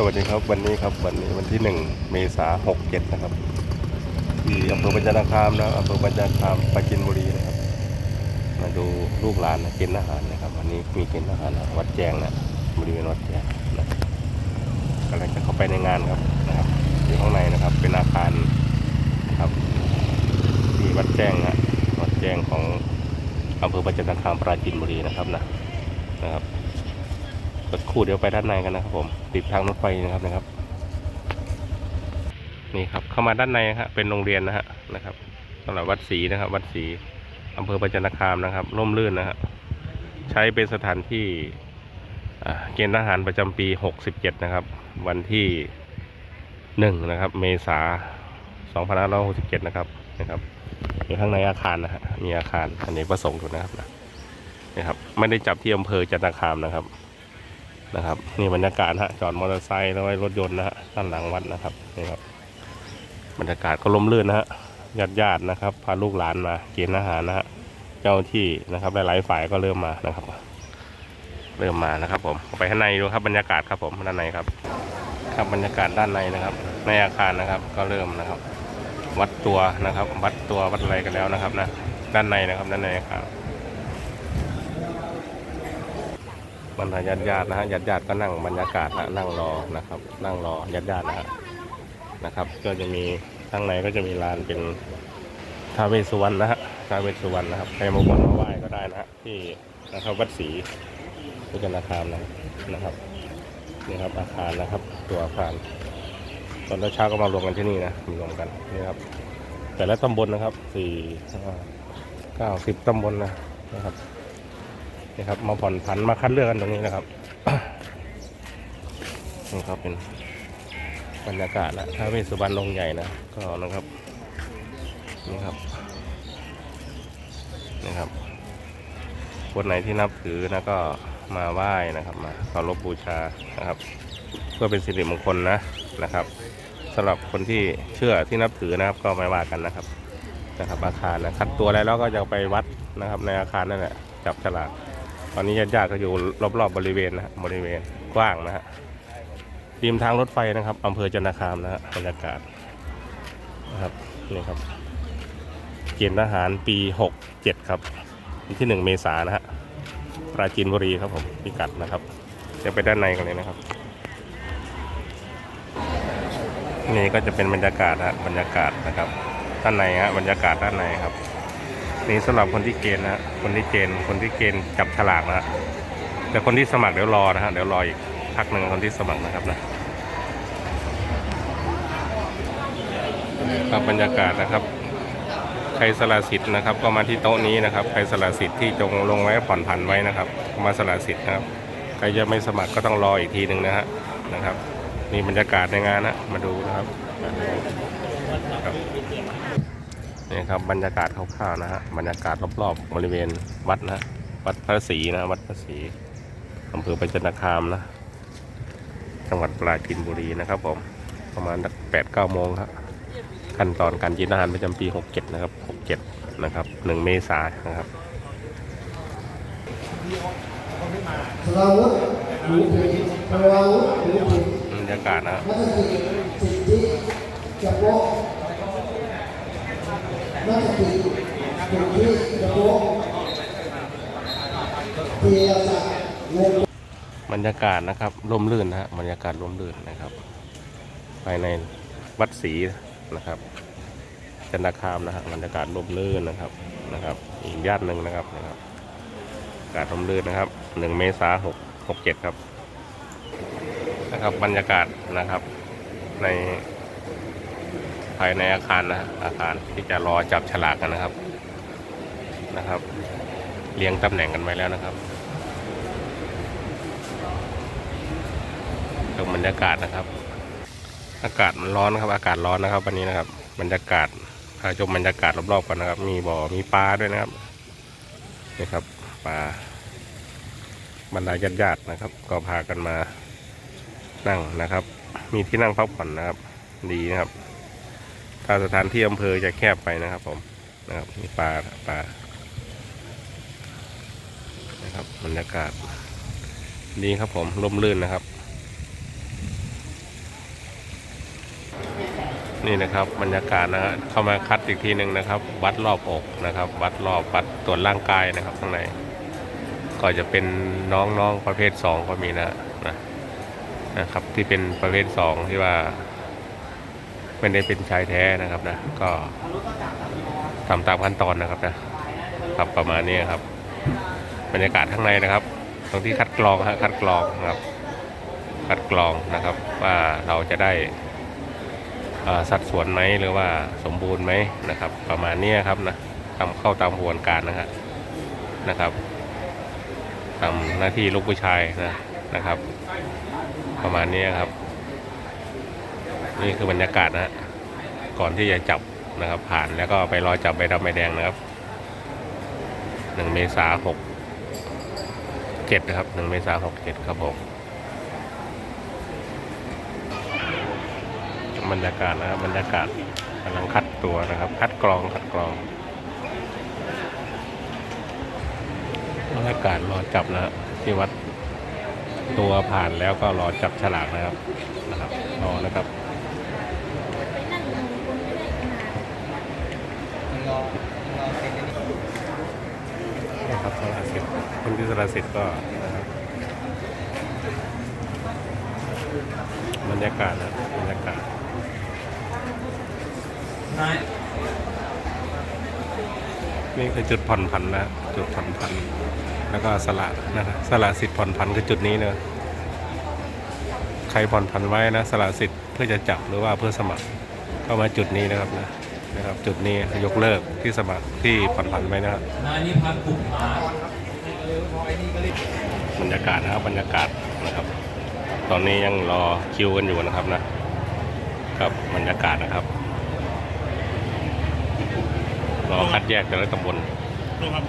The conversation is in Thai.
สวัสดีครับวันนี้ครับวันนี้วันที่หนึ่งเมษาหกเจ็ดนะครับที่อำเภอปัญจนาคามนะอำเภอปัญจนาคามปราจินบุรีนะครับ มาดูลูกหลานนะกินอาหารนะครับ วันนี้มีกินอาหารนะวัดแจงนะบริเวณวัดแจงนะกำลังจะเข้าไปในงานครับนะครับอยู่ข้างในนะครับเป็นอาคารนครับที่วัดแจงนะวัดแจงของอำเภอปัญจนาคามปราจินบุรีนะครับนะนะครับ สักครู่เดี๋ยวไปด้านในกันนะครับ ผม ติดทางรถไฟนะครับนะครับ นี่ครับ เข้ามาด้านในครับเป็นโรงเรียนนะฮะนะครับสำหรับวัดศรีนะครับ วัดศรีอำเภอปัญจนคามนะครับ ร่มรื่นนะฮะใช้เป็นสถานที่เกณฑ์ทหารประจำปี 67 นะครับ วันที่1นะครับ เมษา2567 นะครับนะครับอยู่ข้างในอาคารนะฮะมีอาคารอันนี้ประสงค์อยู่นะครับนะนะครับ ไม่ได้จับที่อำเภอจันทคามนะครับ นะครับนี่บรรยากาศฮะจอดมอเตอร์ไซค์แล้วไว้รถยนต์นะฮะด้านหลังวัดนะครับนี่ครับบรรยากาศก็ลมลื่นนะฮะญาติญาติๆนะครับ พาลูกหลานมากินอาหารนะฮะเจ้าที่นะครับหลายๆฝ่ายก็เริ่มมานะครับ เริ่มมานะครับ ผมไปข้างในดูครับบรรยากาศครับผมด้านในครับ ครับบรรยากาศด้านในนะครับ ในอาคารนะครับก็เริ่มนะครับ วัดตัวนะครับ วัดตัววัดอะไรกันแล้วนะครับนะด้านในนะครับด้านในอาคาร บรรดาญาติญาตินะฮะญาติญาติก็นั่งบรรยากาศนะนั่งรอนะครับ นั่งรอญาติญาตินะฮะนะครับ ก็จะมีข้างในก็จะมีลานเป็นท้าวเวสุวรรณนะฮะท้าวเวสุวรรณนะครับใครมาบนมาไหว้ก็ได้นะฮะที่นะครับวัดศรีพุทธนาคามนะนะครับนี่ครับอาคารนะครับ ตัวอาคารตอนเช้าก็มารวมกันที่นี่นะมารวมกันนี่ครับ แต่ละตำบลนะครับสี่เก้าสิบตำบลนะนะครับ นี่ครับมาผ่อนผันมาคัดเลือกกันตรงนี้นะครับนี่ครับเป็นบรรยากาศนะถ้าเวสสุวรรณลงใหญ่นะก็นะครับนี่ครับนี่ครับคนไหนที่นับถือนะก็มาไหว้นะครับมาเคารพบูชานะครับ เพื่อเป็นสิริมงคลนะนะครับสำหรับคนที่เชื่อที่นับถือนะครับก็ไม่ว่ากันนะครับนะครับอาคารนะคัดตัวอะไรแล้วก็จะไปวัดนะครับในอาคารนั่นแหละจับฉลาก ตอนนี้ญาติๆก็อยู่รอบๆบริเวณนะฮะบริเวณกว้างนะฮะริมทางรถไฟนะครับอำเภอจันทคามนะฮะบรรยากาศนะครับนี่ครับเกณฑ์ทหารปี 67 ครับวันที่ 1 เมษายนนะฮะปราจีนบุรีครับผมพิกัดนะครับจะไปด้านในกันเลยนะครับนี่ก็จะเป็นบรรยากาศฮะบรรยากาศนะครับด้านในฮะบรรยากาศด้านในครับ นี่สำหรับคนที่เกณฑ์นะคนที่เกณฑ์คนที่เกณฑ์จับฉลากนะแต่คนที่สมัครเดี๋ยวรอนะฮะเดี๋ยวรออีกพักหนึ่งคนที่สมัครนะครับนะครับบรรยากาศนะครับใครสละสิทธิ์นะครับ ก็มาที่โต๊ะนี้นะครับใครสละสิทธิ์ที่จงลงไว้ผ่อนผันไว้นะครับมาสละสิทธิ์นะครับใครจะไม่สมัครก็ต้องรออีกทีหนึ่งนะฮะนะครับนี่บรรยากาศในงานนะมาดูนะครับครับ นี่ครับบรรยากาศคร่าวๆนะฮะบรรยากาศรอบๆบริเวณวัดนะวัดพระศรีนะวัดพระศรีอำเภอปัญจนาคามนะ จังหวัดปราจีนบุรีนะครับผมประมาณแปดเก้าโมงครับขั้นตอนการกินอาหารประจำปี 67 นะครับ 67 นะครับ 1 เมษายนนะครับเราหรือถึงเราหรือถึงบรรยากาศนะฮะนักสิทธิสิทธิเฉพาะนักสิทธิสิทธิเฉพาะเทียศักดิ์วงศ์ บรร ยากาศนะครับร่มรื่นนะฮะบรรยากาศร่มรื่นนะครับ ภายในวัดศรีนะครับจันทคามนะฮะบรรยากาศร่มรื่นนะครับนะครับอีกญาติหนึ่งนะครับนะครับอากาศร่มรื่นนะครับหนึ่งเมษาหกหกเจ็ดครับนะครับบรรยากาศนะครับในภายในอาคารนะฮะอาคารที่จะรอจับฉลากกันนะครับนะครับ เรียงตำแหน่งกันไว้แล้วนะครับ ชมบรรยากาศนะครับ อากาศมันร้อนนะครับ อากาศร้อนนะครับ วันนี้นะครับ บรรยากาศพาชมบรรยากาศรอบๆกันนะครับ มีบ่อมีปลาด้วยนะครับนี่ครับปลาบรรดาญาติๆนะครับ ก็พากันมานั่งนะครับ มีที่นั่งพักผ่อนนะครับ ดีนะครับ ถ้าสถานที่อำเภอจะแคบไปนะครับ ผมนะครับมีปลาปลานะครับบรรยากาศดีครับผมร่มรื่นนะครับ นี่นะครับบรรยากาศนะฮะเข้ามาคัดอีกทีหนึ่งนะครับ วัดรอบอกนะครับ วัดรอบวัดตรวจร่างกายนะครับข้างในก็จะเป็นน้องๆประเภทสองก็มีนะนะนะครับที่เป็นประเภทสองที่ว่าไม่ได้เป็นชายแท้นะครับนะก็ทำตามขั้นตอนนะครับนะครับประมาณนี้ครับ บรรยากาศข้างในนะครับ ตรงที่คัดกรองฮะคัดกรองนะครับ คัดกรองนะครับว่าเราจะได้ สัดส่วนไหมหรือว่าสมบูรณ์ไหมนะครับ ประมาณนี้ครับนะทำเข้าตามกระบวนการนะฮะนะครับทำหน้าที่ลูกผู้ชายนะนะครับ ประมาณนี้ครับ นี่คือบรรยากาศนะก่อนที่จะจับนะครับ ผ่านแล้วก็ไปรอจับใบดำใบแดงนะครับหนึ่งเมษาหกเจ็ดนะครับหนึ่งเมษาหกเจ็ดครับผม บรรยากาศนะครับบรรยากาศกำลังคัดตัวนะครับ คัดกรองคัดกรองบรรยากาศรอจับนะที่วัดตัวผ่านแล้วก็รอจับฉลากนะครับนะครับรอนะครับไปนั่งมองคนไม่ได้ขนานะครับสละสิทธิ์คนที่สละสิทธิ์ก็นะครับบรรยากาศนะบรรยากาศ นี่คือจุดผ่อนผันนะจุดผ่อนผัน แล้วก็สละนะครับสละสิทธิ์ผ่อนผันคือจุดนี้เนอะใครผ่อนผันไว้นะ สละสิทธิ์เพื่อจะจับหรือว่าเพื่อสมัครก็มาจุดนี้นะครับนะนะครับจุดนี้ยกเลิกที่สมัครที่ผ่อนผันไว้นะครับนายนิพัฒน์กลุ่มมาบรรยากาศนะครับบรรยากาศนะครับ ตอนนี้ยังรอคิวกันอยู่นะครับนะครับบรรยากาศนะครับ รอคัดแยกแต่ละตำบลครับ